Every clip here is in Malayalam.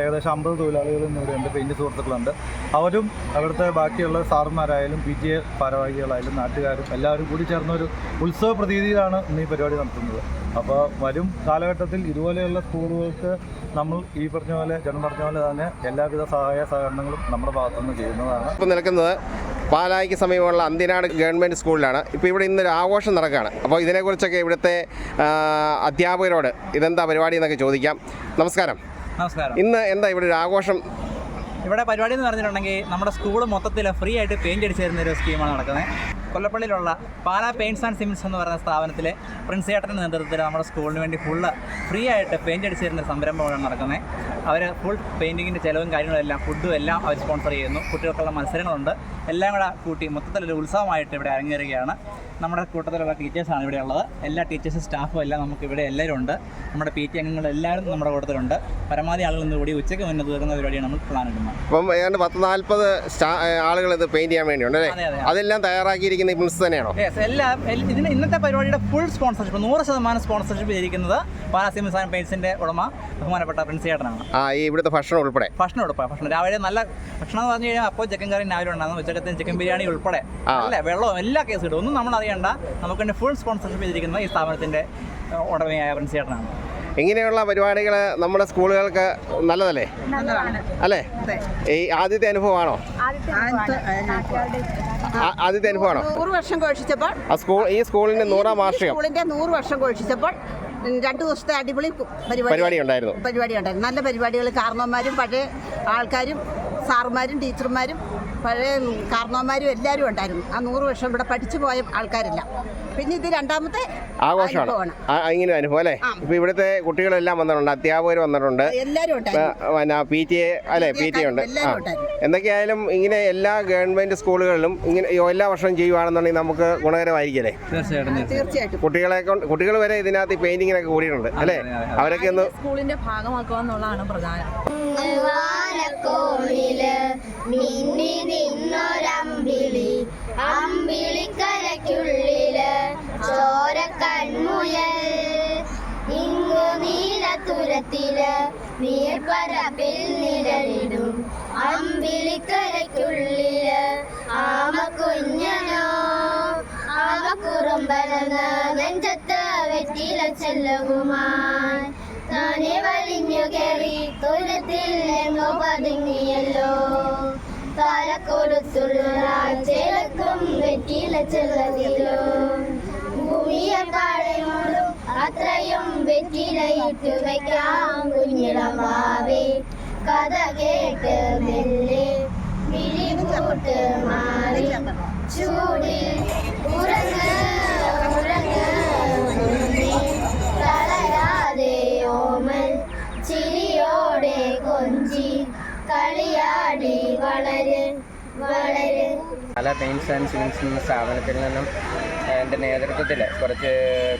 ഏകദേശം അമ്പത് തൊഴിലാളികൾ ഇന്നിവിടെ ഉണ്ട് പെയിന്റ് സുഹൃത്തുക്കളുണ്ട്. അവരും അവിടുത്തെ ബാക്കിയുള്ള സാറന്മാരായാലും പി ടി എ ഭാരവാഹികളായാലും നാട്ടുകാരും എല്ലാവരും കൂടി ചേർന്ന ഒരു ഉത്സവ പ്രതീതിയിലാണ് ഇന്ന് ഈ പരിപാടി നടത്തുന്നത്. അപ്പോൾ വരും കാലഘട്ടത്തിൽ ഇതുപോലെയുള്ള സ്കൂളുകൾക്ക് നമ്മൾ ഈ പറഞ്ഞ പോലെ ജനം പറഞ്ഞ പോലെ തന്നെ എല്ലാവിധ സഹായ സഹകരണങ്ങളും നമ്മുടെ ഭാഗത്തുനിന്ന് ചെയ്യുന്നതാണ്. ഇപ്പോൾ നിൽക്കുന്നത് പാലായിക്ക് സമീപമുള്ള അന്തിനാട് ഗവൺമെന്റ് സ്കൂളിലാണ്. ഇപ്പോൾ ഇവിടെ ഇന്നൊരു ആഘോഷം നടക്കുകയാണ്. അപ്പോൾ ഇതിനെക്കുറിച്ചൊക്കെ ഇവിടുത്തെ അധ്യാപകരോട് ഇതെന്താ പരിപാടി എന്നൊക്കെ ചോദിക്കാം. നമസ്കാരം. നമസ്കാരം. ഇന്ന് എന്താ ഇവിടെ ഒരു ആഘോഷം? ഇവിടെ പരിപാടി എന്ന് പറഞ്ഞിട്ടുണ്ടെങ്കിൽ നമ്മുടെ സ്കൂൾ മൊത്തത്തിൽ ഫ്രീ ആയിട്ട് പെയിന്റ് അടിച്ചു തരുന്ന ഒരു സ്കീമാണ് നടക്കുന്നത്. കൊല്ലപ്പള്ളിയിലുള്ള പാലാ പെയിന്റ്സ് ആൻഡ് സിമിൻസ് എന്ന് പറയുന്ന സ്ഥാപനത്തിലെ പ്രിൻസ് ഏട്ടന്റെ നേതൃത്വത്തിൽ നമ്മുടെ സ്കൂളിന് വേണ്ടി ഫുള്ള് ഫ്രീ ആയിട്ട് പെയിന്റ് അടിച്ചു തരുന്ന സംരംഭമാണ് നടക്കുന്നത്. അവർ ഫുൾ പെയിന്റിങ്ങിന്റെ ചിലവും കാര്യങ്ങളും എല്ലാം ഫുഡും എല്ലാം അവർ സ്പോൺസർ ചെയ്യുന്നു. കുട്ടികൾക്കുള്ള മത്സരങ്ങളുണ്ട്. എല്ലാം കൂടെ കൂട്ടി മൊത്തത്തിലൊരു ഉത്സവമായിട്ട് ഇവിടെ അരങ്ങേറുകയാണ്. നമ്മുടെ കൂട്ടത്തിലുള്ള ടീച്ചേഴ്സാണ് ഇവിടെ ഉള്ളത്. എല്ലാ ടീച്ചേഴ്സും സ്റ്റാഫും എല്ലാം നമുക്ക് ഇവിടെ എല്ലാവരും ഉണ്ട്. നമ്മുടെ പി ടി അംഗങ്ങൾ എല്ലാവരും നമ്മുടെ കൂട്ടത്തിലുണ്ട്. പരമാവധി ആളുകൾ ഇന്ന് കൂടി ഉച്ചയ്ക്ക് മുന്നേ തീർക്കുന്ന പരിപാടിയാണ് നമ്മൾ പ്ലാൻ ഇടുന്നത്. അപ്പം ഏതാണ്ട് പത്ത് നാൽപ്പത് ആളുകൾ ഇത് പെയിന്റ് ചെയ്യാൻ വേണ്ടിയുണ്ട് അല്ലേ? അതെ, അതെ. അതെല്ലാം തയ്യാറാക്കിയിരിക്കുന്ന ഈ പ്രിൻസ് തന്നെയാണോ? എല്ലാം ഇതിന് ഇന്നത്തെ പരിപാടിയുടെ ഫുൾ സ്പോൺസർഷിപ്പ് നൂറ് ശതമാനം സ്പോൺസർഷിപ്പ് ചെയ്തിരിക്കുന്നത് പാലാസിമി സാൻ പെയിൻസിന്റെ ഉടമ ബഹുമാനപ്പെട്ട പ്രിൻസ് ചേട്ടനാണ്. ആ ഈ ഇവിടുത്തെ ഭക്ഷണം ഉൾപ്പെടെ. ഭക്ഷണം ഉൾപ്പെടെ ഭക്ഷണം. രാവിലെ നല്ല ഭക്ഷണം എന്ന് പറഞ്ഞു കഴിഞ്ഞാൽ അപ്പോൾ ചിക്കൻ കറി രാവിലെ ഉണ്ടാകുന്നു ഉച്ചക്കത്തെ ചിക്കൻ ബിരിയാണി ഉൾപ്പെടെ. അല്ലേ? വെള്ളവും എല്ലാ കേസും ഇടും. ഒന്നും നമ്മൾ അറിയണ്ട നമുക്ക് ഫുൾ സ്പോൺസർഷിപ്പ് ചെയ്തിരിക്കുന്നത് ഈ സ്ഥാപനത്തിന്റെ ഉടമയായ പ്രിൻസ് ചേട്ടനാണ്. ഇങ്ങനെയുള്ള പരിപാടികൾ നമ്മുടെ സ്കൂളുകൾക്ക് നല്ലതല്ലേ? അല്ലേ? ഈ ആദ്യത്തെ അനുഭവമാണോ? ആദ്യത്തെ അനുഭവമാണോ. നൂറ് വർഷം ഘോഷിച്ചപ്പോൾ ആ സ്കൂൾ ഈ സ്കൂളിന്റെ നൂറാം വാർഷികം. സ്കൂളിന്റെ നൂറ് വർഷം ഘോഷിച്ചപ്പോൾ ഉം, രണ്ടു ദിവസത്തെ അടിപൊളി പരിപാടി ഉണ്ടായിരുന്നു പരിപാടി ഉണ്ടായിരുന്നു. നല്ല പരിപാടികൾ കാരണവന്മാരും പഴയ ആൾക്കാരും സാറുമാരും ടീച്ചർമാരും പഴയ കാരണവന്മാരും എല്ലാവരും ഉണ്ടായിരുന്നു. ആ നൂറ് വർഷം ഇവിടെ പഠിച്ചു പോയ ആൾക്കാരെല്ലാം. പിന്നെ ഇത് രണ്ടാമത്തെ ആഘോഷമാണ്. ഇങ്ങനെ അനുഭവം അല്ലേ? ഇപ്പൊ ഇവിടുത്തെ കുട്ടികളെല്ലാം വന്നിട്ടുണ്ട് അധ്യാപകർ വന്നിട്ടുണ്ട്. എല്ലാവരും പിന്നെ പി ടി എ അല്ലെ പി ടി ഉണ്ട്. എന്തൊക്കെയായാലും ഇങ്ങനെ എല്ലാ ഗവൺമെന്റ് സ്കൂളുകളിലും ഇങ്ങനെ എല്ലാ വർഷവും ചെയ്യുവാണെന്നുണ്ടെങ്കിൽ നമുക്ക് ഗുണകരമായിരിക്കല്ലേ തീർച്ചയായിട്ടും തീർച്ചയായിട്ടും. കുട്ടികളെ കൊണ്ട് കുട്ടികൾ വരെ ഇതിനകത്ത് പെയിന്റിങ്ങിനൊക്കെ കൂടിയിട്ടുണ്ട് അല്ലേ? അവരൊക്കെ ഒന്ന് സ്കൂളിന്റെ ഭാഗമാക്കുക എന്നുള്ളതാണ് പ്രധാനം. നീലത്തുരത്തിൽ നീർപ്പരപ്പിൽ നിഴലിടും. അമ്പിളിക്കരയ്ക്കുള്ളിൽ ആമ കുഞ്ഞനോ. ആമ കുറുമ്പനെന്ന് നെഞ്ചത്ത് വെറ്റില ചെല്ലവുമായി താനെ വലിഞ്ഞു കയറി തുരത്തിൽ എങ്ങോ പതുങ്ങിയല്ലോ. തലക്കൊടുത്തുള്ള ചേലക്കും വെറ്റില ചെല്ലതിലോ. ഭൂമിയെ അത്രയും വെറ്റിലയിട്ടു വയ്ക്കാം കുഞ്ഞിടമാവേ കഥ കേട്ട് മെല്ലെ വിഴികൂട്ട് മാറി ചൂടിൽ ഉറങ്ങ് ഉറങ്ങ് കുഞ്ഞേ. തളരാതെ ഓമൽ ചിരിയോടെ കൊഞ്ചി കളിയാടി വളര് വളര് പല പെയിൻറ്റ്സ് ആൻഡ് സിമെൻറ്റ്സ് എന്ന സ്ഥാപനത്തിൽ നിന്നും എന്റെ നേതൃത്വത്തിൽ കുറച്ച്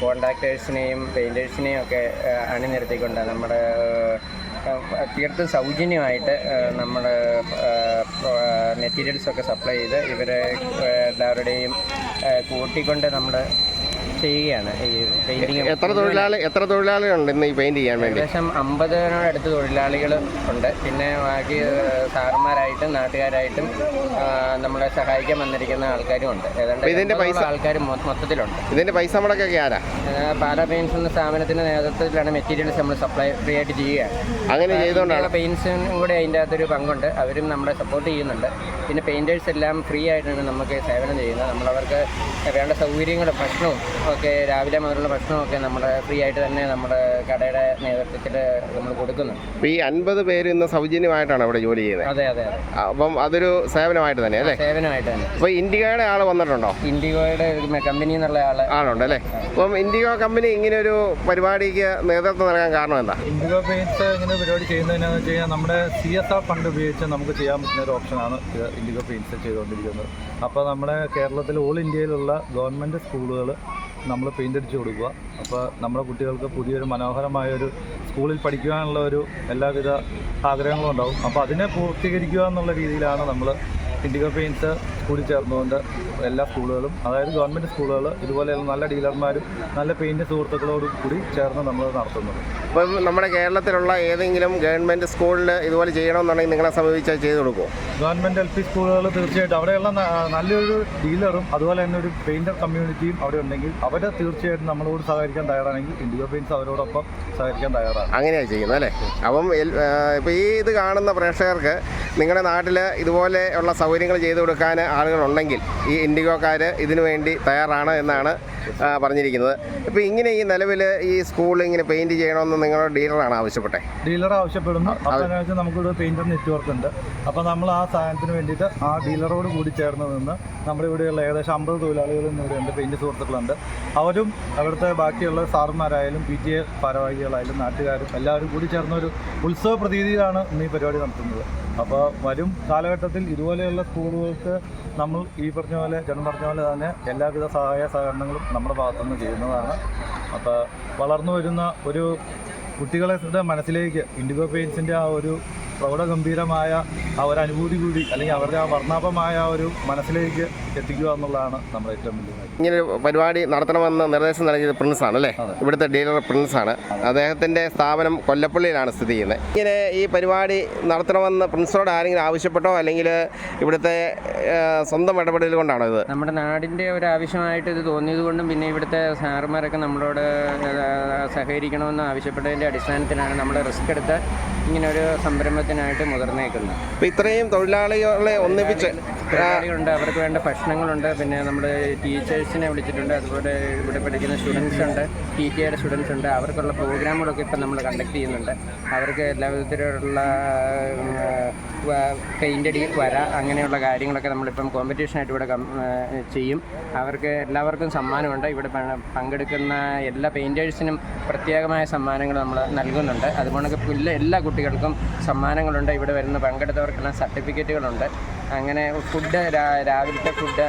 കോൺട്രാക്ടേഴ്സിനെയും പെയിന്റേഴ്സിനെയും ഒക്കെ അണിനിരത്തിക്കൊണ്ട് നമ്മുടെ തീർത്തും സൗജന്യമായിട്ട് നമ്മൾ മെറ്റീരിയൽസൊക്കെ സപ്ലൈ ചെയ്ത് ഇവരെ എല്ലാവരുടെയും കൂട്ടിക്കൊണ്ട് നമ്മൾ ചെയ്യുകയാണ്. ഈ പെയിന്റിങ് എത്ര തൊഴിലാളി എത്ര തൊഴിലാളികളുണ്ട് ഇന്ന് ഈ പെയിന്റ് ചെയ്യാൻ വേണ്ടി? ഏകദേശം അമ്പതിനോടടുത്ത് തൊഴിലാളികൾ ഉണ്ട്. പിന്നെ ബാക്കി സാറന്മാരായിട്ടും നാട്ടുകാരായിട്ടും നമ്മളെ സഹായിക്കാൻ വന്നിരിക്കുന്ന ആൾക്കാരും ഉണ്ട്. ഏതാണ്ട് ഇതിന്റെ പൈസ- ആൾക്കാർ മൊത്തത്തിലുണ്ട്. ഇതിന്റെ പൈസ മുടക്കൊക്കെ ആരാ? പാല പെയിൻസ് എന്ന സ്ഥാപനത്തിന്റെ നേതൃത്വത്തിലാണ് മെറ്റീരിയൽസ് നമ്മൾ സപ്ലൈ ഫ്രീ ആയിട്ട് ചെയ്യുകയാണ്. അങ്ങനെ ചെയ്തുകൊണ്ടാണ്. പെയിൻസും കൂടെ അതിന്റെ അകത്തൊരു പങ്കുണ്ട്. അവരും നമ്മളെ സപ്പോർട്ട് ചെയ്യുന്നുണ്ട്. പിന്നെ പെയിന്റേഴ്സ് എല്ലാം ഫ്രീ ആയിട്ടാണ് നമുക്ക് സേവനം ചെയ്യുന്നത്. നമ്മളവർക്ക് വേണ്ട സൗകര്യങ്ങളും ഭക്ഷണവും ഒക്കെ രാവിലെ മുതലുള്ള ഭക്ഷണമൊക്കെ നമ്മുടെ ഫ്രീ ആയിട്ട് തന്നെ നമ്മുടെ കടയുടെ നേതൃത്വത്തിൽ നമ്മൾ കൊടുക്കുന്നു ഈ അൻപത് പേര് ഇന്ന് സൗജന്യമായിട്ടാണ് അവിടെ ജോലി ചെയ്യുന്നത്? അതെ അതെ അതെ. അപ്പം അതൊരു സേവനമായിട്ട് തന്നെ അല്ലേ? സേവനമായിട്ട് തന്നെ. അപ്പോൾ ഇൻഡിഗോയുടെ ആൾ വന്നിട്ടുണ്ടോ? ഇൻഡിഗോയുടെ കമ്പനി എന്നുള്ള ആൾ. ആളുണ്ട് അല്ലേ? അപ്പം ഇൻഡിഗോ കമ്പനി ഇങ്ങനെ ഒരു പരിപാടിക്ക് നേതൃത്വം നൽകാൻ കാരണം എന്താ? ഇൻഡിഗോ പേയ്സ് ഇങ്ങനെ പരിപാടി ചെയ്യുന്നതിനാന്ന് വെച്ച് കഴിഞ്ഞാൽ നമ്മുടെ സി എസ് ആർ ഫണ്ട് ഉപയോഗിച്ച് നമുക്ക് ചെയ്യാൻ പറ്റുന്ന ഒരു ഓപ്ഷനാണ് ഇൻഡിഗോ പെയിൻസ് ചെയ്തുകൊണ്ടിരിക്കുന്നത്. അപ്പോൾ നമ്മുടെ കേരളത്തിൽ ഓൾ ഇന്ത്യയിലുള്ള ഗവൺമെന്റ് സ്കൂളുകൾ നമ്മൾ പെയിന്റ് അടിച്ച് കൊടുക്കുക. അപ്പോൾ നമ്മുടെ കുട്ടികൾക്ക് പുതിയൊരു മനോഹരമായ ഒരു സ്കൂളിൽ പഠിക്കുവാനുള്ള ഒരു എല്ലാവിധ ആഗ്രഹങ്ങളും ഉണ്ടാവും. അപ്പോൾ അതിനെ പൂർത്തീകരിക്കുക എന്നുള്ള രീതിയിലാണ് നമ്മൾ ഇൻഡിഗോ പെയിൻസ് കൂടി ചേർന്നുകൊണ്ട് എല്ലാ സ്കൂളുകളും അതായത് ഗവൺമെന്റ് സ്കൂളുകൾ ഇതുപോലെയുള്ള നല്ല ഡീലർമാരും നല്ല പെയിന്റ് സുഹൃത്തുക്കളോടും കൂടി ചേർന്ന് നമ്മൾ നടത്തുന്നത് ഇപ്പം നമ്മുടെ കേരളത്തിലുള്ള ഏതെങ്കിലും ഗവൺമെന്റ് സ്കൂളിൽ ഇതുപോലെ ചെയ്യണമെന്നുണ്ടെങ്കിൽ നിങ്ങളെ സമീപിച്ചാൽ ചെയ്തു കൊടുക്കുമോ ഗവൺമെന്റ് എൽ പി സ്കൂളുകൾ തീർച്ചയായിട്ടും അവിടെയുള്ള നല്ലൊരു ഡീലറും അതുപോലെ തന്നെ ഒരു പെയിന്റർ കമ്മ്യൂണിറ്റിയും അവിടെ ഉണ്ടെങ്കിൽ അവരെ തീർച്ചയായിട്ടും നമ്മളോട് സഹകരിക്കാൻ തയ്യാറാണെങ്കിൽ ഇൻഡിഗോ പെയിൻസ് അവരോടൊപ്പം സഹകരിക്കാൻ തയ്യാറാണ്. അങ്ങനെയാണ് ചെയ്യുന്നത് അല്ലേ? അപ്പം ഇപ്പോൾ ഈ ഇത് കാണുന്ന പ്രേക്ഷകർക്ക് നിങ്ങളുടെ നാട്ടിൽ ഇതുപോലെ ഉള്ള സൗകര്യങ്ങൾ ചെയ്തു കൊടുക്കാൻ ആളുകളുണ്ടെങ്കിൽ ഈ ഇൻഡിഗോക്കാർ ഇതിനു വേണ്ടി തയ്യാറാണ് എന്നാണ് പറഞ്ഞിരിക്കുന്നത്. ഇപ്പോൾ ഇങ്ങനെ ഈ നിലവിൽ ഈ സ്കൂൾ ഇങ്ങനെ പെയിന്റ് ചെയ്യണമെന്ന് നിങ്ങളുടെ ഡീലറാണ് ആവശ്യപ്പെട്ടെ ഡീലർ ആവശ്യപ്പെടുന്നു. അപ്പോൾ നമുക്കൊരു പെയിന്റർ നെറ്റ്വർക്ക് ഉണ്ട്. അപ്പോൾ നമ്മൾ ആ സാധനത്തിന് വേണ്ടിയിട്ട് ആ ഡീലറോട് കൂടി ചേർന്ന് നിന്ന് നമ്മുടെ ഇവിടെയുള്ള ഏകദേശം അമ്പത് തൊഴിലാളികളും ഇവിടെയുണ്ട് പെയിന്റ് സുഹൃത്തുക്കളുണ്ട്. അവരും അവിടുത്തെ ബാക്കിയുള്ള സാറുമാരായാലും പി ടി എ ഭാരവാഹികളായാലും നാട്ടുകാരും എല്ലാവരും കൂടി ചേർന്നൊരു ഉത്സവ പ്രതീതിയിലാണ് ഇന്ന് ഈ പരിപാടി നടത്തുന്നത്. അപ്പോൾ വരും കാലഘട്ടത്തിൽ ഇതുപോലെയുള്ള സ്കൂളുകൾക്ക് നമ്മൾ ഈ പറഞ്ഞ പോലെ ജനം പറഞ്ഞ പോലെ തന്നെ എല്ലാവിധ സഹായ സഹകരണങ്ങളും നമ്മുടെ ഭാഗത്തുനിന്ന് ചെയ്യുന്നതാണ്. അപ്പോൾ വളർന്നു വരുന്ന ഒരു കുട്ടികളുടെ മനസ്സിലേക്ക് ഇൻഡിഗോ പെയിൻസിന്റെ ആ ഒരു പ്രൗഢഗംഭീരമായ ആ ഒരു അനുഭൂതി കൂടി അല്ലെങ്കിൽ അവരുടെ ആ വർണാഭമായ ഒരു മനസ്സിലേക്ക് എത്തിക്കുക എന്നുള്ളതാണ് നമ്മുടെ ഏറ്റവും വലിയ കാര്യം. ഇങ്ങനെ ഒരു പരിപാടി നടത്തണമെന്ന് നിർദ്ദേശം നൽകിയത് പ്രിൻസ് ആണ് അല്ലേ. ഇവിടുത്തെ ഡീലർ പ്രിൻസ് ആണ്. അദ്ദേഹത്തിന്റെ സ്ഥാപനം കൊല്ലപ്പള്ളിയിലാണ് സ്ഥിതി ചെയ്യുന്നത്. ഇങ്ങനെ ഈ പരിപാടി നടത്തണമെന്ന് പ്രിൻസിനോട് ആരെങ്കിലും ആവശ്യപ്പെട്ടോ? അല്ലെങ്കിൽ ഇവിടുത്തെ സ്വന്തം ഇടപെടൽ കൊണ്ടാണോ ഇത്? നമ്മുടെ നാടിന്റെ ഒരു ആവശ്യമായിട്ട് ഇത് തോന്നിയത് കൊണ്ടും പിന്നെ ഇവിടുത്തെ സാറുമാരൊക്കെ നമ്മളോട് സഹകരിക്കണമെന്ന് ആവശ്യപ്പെട്ടതിന്റെ അടിസ്ഥാനത്തിലാണ് നമ്മൾ റിസ്ക് എടുത്ത് ഇങ്ങനെ ഒരു സംരംഭത്തിനായിട്ട് മുതിർന്നേക്കുന്നത്. അപ്പോൾ ഇത്രയും തൊഴിലാളികളെ ഒന്നിപ്പിച്ച് തൊഴിലാളികളുണ്ട് അവർക്ക് വേണ്ട ഭക്ഷണങ്ങളുണ്ട് പിന്നെ നമ്മുടെ ടീച്ചേഴ്സിനെ വിളിച്ചിട്ടുണ്ട്. അതുപോലെ ഇവിടെ പഠിക്കുന്ന സ്റ്റുഡൻസ് ഉണ്ട്. ടി ടി ഐയുടെ സ്റ്റുഡൻസ് ഉണ്ട്. അവർക്കുള്ള പ്രോഗ്രാമുകളൊക്കെ ഇപ്പം നമ്മൾ കണ്ടക്ട് ചെയ്യുന്നുണ്ട്. അവർക്ക് എല്ലാ വിധത്തിലുള്ള പെയിന്റ് അടി വര അങ്ങനെയുള്ള കാര്യങ്ങളൊക്കെ നമ്മളിപ്പം കോമ്പറ്റീഷനായിട്ട് ഇവിടെ ചെയ്യും. അവർക്ക് എല്ലാവർക്കും സമ്മാനമുണ്ട്. ഇവിടെ പങ്കെടുക്കുന്ന എല്ലാ പെയിന്റേഴ്സിനും പ്രത്യേകമായ സമ്മാനങ്ങൾ നമ്മൾ നൽകുന്നുണ്ട്. അതുപോലെ എല്ലാ കുട്ടികൾക്കും സമ്മാനങ്ങളുണ്ട്. ഇവിടെ വരുന്ന പങ്കെടുത്തവർക്കെല്ലാം സർട്ടിഫിക്കറ്റുകളുണ്ട്. അങ്ങനെ ഫുഡ് രാവിലത്തെ ഫുഡ്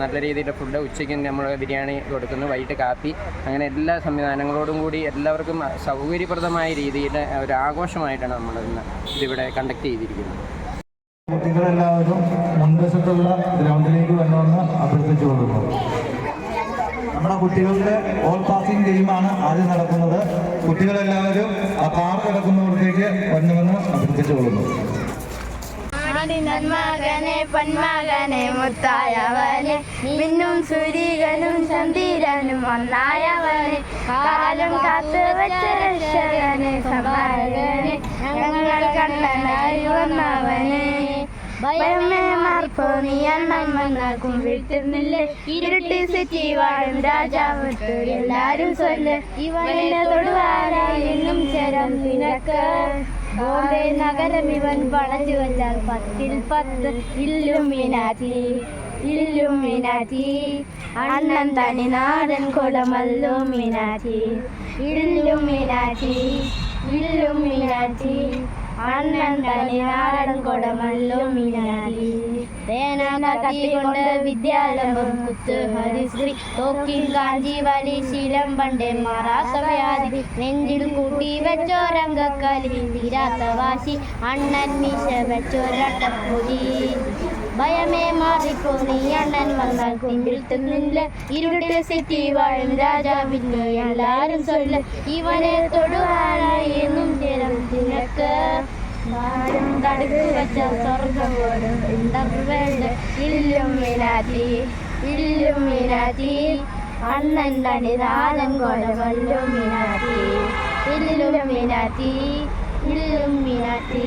നല്ല രീതിയിലുള്ള ഫുഡ് ഉച്ചയ്ക്ക് നമ്മൾ ബിരിയാണി കൊടുക്കുന്നു വൈകിട്ട് കാപ്പി. അങ്ങനെ എല്ലാ സംവിധാനങ്ങളോടും കൂടി എല്ലാവർക്കും സൗകര്യപ്രദമായ രീതിയിൽ ഒരു ആഘോഷമായിട്ടാണ് നമ്മൾ ഇന്ന് ഇതിവിടെ കണ്ടക്ട് ചെയ്തിരിക്കുന്നത്. കുട്ടികളെല്ലാവരും മുൻവശത്തുള്ള ഗ്രൗണ്ടിലേക്ക് വരണമെന്ന് അഭ്യർത്ഥിച്ചുകൊള്ളുന്നു. നമ്മുടെ കുട്ടികളുടെ ഓൾ പാസിംഗ് ഗെയിമാണ് ആദ്യം നടക്കുന്നത്. കുട്ടികളെല്ലാവരും ആ കാർ കിടക്കുന്നിടത്തേക്ക് വരണമെന്ന് അഭ്യർത്ഥിച്ചുകൊള്ളുന്നു. ആടിനൻ നന്മകനെ പൊന്മകനെ മുത്തായവനെ. മിന്നും സൂര്യകനും ചന്ദ്രനും ഒന്നായവനെ. കാലം കാത്തു വെച്ച രക്ഷകനെ സമാരകനെ ഞങ്ങൾ കണ്ണനായി വന്നവനെ. ഭയമേ മാർപ്പോ നീ അണ്ണൻ വന്നാക്കും വീട്ടുന്നില്ലേ ഇരുട്ടി സിറ്റി വാഴും രാജാവ് എല്ലാരും ചൊല്ല് ഇവനെ തൊടുവാനായി ചേരം നിനക്ക്. ബോംബെ നഗരം ഇവൻ വളഞ്ഞു വെച്ചാൽ പത്തിൽ പത്ത് ഇല്ലുമിനാറ്റി ഇല്ലുമിനാറ്റി അണ്ണൻ തനി നാടൻ കുളമല്ലുമിനാറ്റി ഇല്ലുമിനാറ്റി ഇല്ലുമിനാറ്റി അണ്ണൻ തനി നാടൻ കുളമല്ലുമിനാറ്റി തേനാന കത്തിക്കൊണ്ട് വിദ്യാലംബം കുത്ത് ഹരിശ്രീ. തോക്കിൽ കാഞ്ചി വലി ശീലം പണ്ടേ മാറാത്തവയാതി നെഞ്ചിൽ കൂട്ടി വെച്ചോരംഗക്കലി തീരാത്ത വാശി അണ്ണൻ മീശ വെച്ചോരട്ടപ്പൊടി ഭയമേ മാറിപ്പോ നീ അണ്ണൻ വന്നാൽ കുമ്പിൽ തിന്നില്ല. ഇരുട്ട് സിറ്റി വാഴും രാജാവിന് എല്ലാരും ചൊല്ല ഇവനെ തൊടുവാനായി എന്നും ചേരം തിനക്ക് ഭാരം തടുത്ത് ഇല്ലും ഇല്ലും മിനാറ്റി.